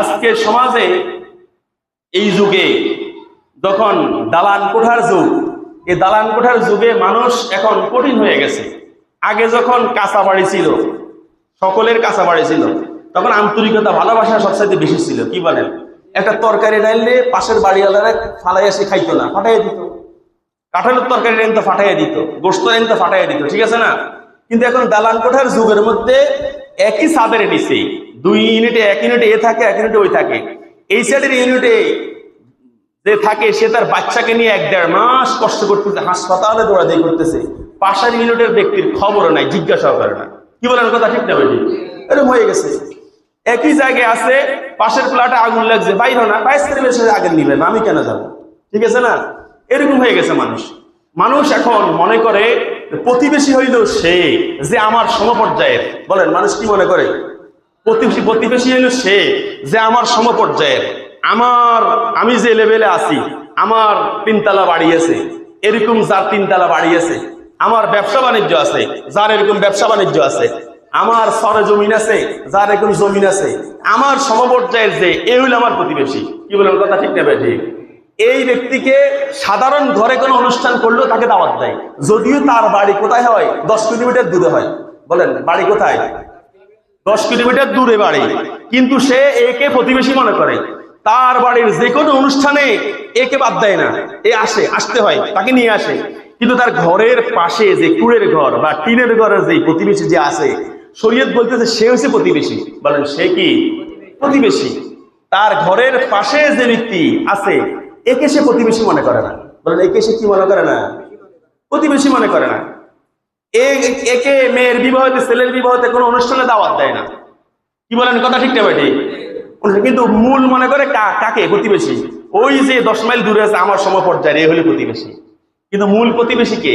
আজকে সমাজে এই যুগে যখন দালান কোঠার যুগ, এই দালান কোঠার যুগে মানুষ এখন কঠিন হয়ে গেছে। আগে যখন কাঁচা বাড়ি ছিল, সকলের কাঁচা বাড়ি ছিল, তখন আন্তরিকতা, ভালোবাসা সবসাইতে বেশি ছিল। কি বলেন? একটা তরকারি ডাইলে পাশের বাড়িওয়ালারা ফালাই এসে খাইতো না ফাটাই দিত। কাঁঠালের তরকারি এনে তো ফাটাইয়া দিত, গোস্ত এনে তো ফাটাইয়া দিত, ঠিক আছে না? কিন্তু এখন দালান কোঠার যুগের মধ্যে একই ছাদের নিচে। দুই ইউনিটে এক ইউনিটে এ থাকে, এক ইউনিটে ওই থাকে। এই সাইডের ইউনিটে যে থাকে, সে তার বাচ্চাকে নিয়ে এক দেড় মাস কষ্ট করতেছে, হাসপাতালে দৌড়াদৌড়ি করতেছে। পাশের ইউনিটের ব্যক্তির খবরও নাই, জিজ্ঞাসাও করে না। কি বলেন, কথা ঠিক না বেটি এরকম হয়ে গেছে। একই জায়গায় আছে, পাশের ফ্ল্যাটে আগুন লাগছে। বাইর না, বাইশ পরিবেশে আগে নিবেন আমি কেন যাব? ঠিক আছে না? এরকম হয়ে গেছে মানুষ। মানুষ এখন মনে করে প্রতিবেশী হইল সে যে আমার সমপর্যায়ের। বলেন, মানুষ কি মনে করে? প্রতিবেশী প্রতিবেশী হইল সে যে আমার সমপর্যায়ের। আমার, আমি যে লেভেলে আছি, আমার তিনতলা বাড়ি আছে, এরকম যার তিনতলা বাড়ি আছে, আমার ব্যবসা বাণিজ্য আছে, যার এরকম ব্যবসা বাণিজ্য আছে, আমার সরে জমিন আছে, যার এরকম জমিন আছে, আমার সমপর্যায়ের যে এই হইল আমার প্রতিবেশী। কি বলেন, কথা ঠিক নেবে ঠিক এই ব্যক্তিকে সাধারণ ঘরে কোনো অনুষ্ঠান করলেও তাকে দাওয়াত দেয়। যদিও তার বাড়ি কোথায় হয়? দশ কিলোমিটার দূরে হয়। বলেন, বাড়ি কোথায়? দশ কিলোমিটার দূরে বাড়ি। কিন্তু সে একে প্রতিবেশী মনে করে। তার বাড়ির যে কোনো অনুষ্ঠানে একে বাদ দেয় না। এ আসে, আসতে হয়, তাকে নিয়ে আসে। কিন্তু তার ঘরের পাশে যে কুড়ের ঘর বা টিনের ঘরের যে প্রতিবেশী যে আছে, শরীয়ত বলতেছে সে হচ্ছে প্রতিবেশী। বলেন, সে কি? প্রতিবেশী। তার ঘরের পাশে যে ব্যক্তি আছে একে সে প্রতিবেশী মনে করে না। বলেন, একে সে কি মনে করে না? প্রতিবেশী মনে করে না। একে মেয়ের বিবাহতে, ছেলের বিবাহতে কোনো অনুষ্ঠানে দাওয়াত দেয় না। কি বলেন, কথা ঠিক না কিন্তু মূল মনে করে কাকে? প্রতিবেশী। ওই যে দশ মাইল দূরে আছে আমার সমপর্যায়ের, এ হলে প্রতিবেশী। কিন্তু মূল প্রতিবেশী কে?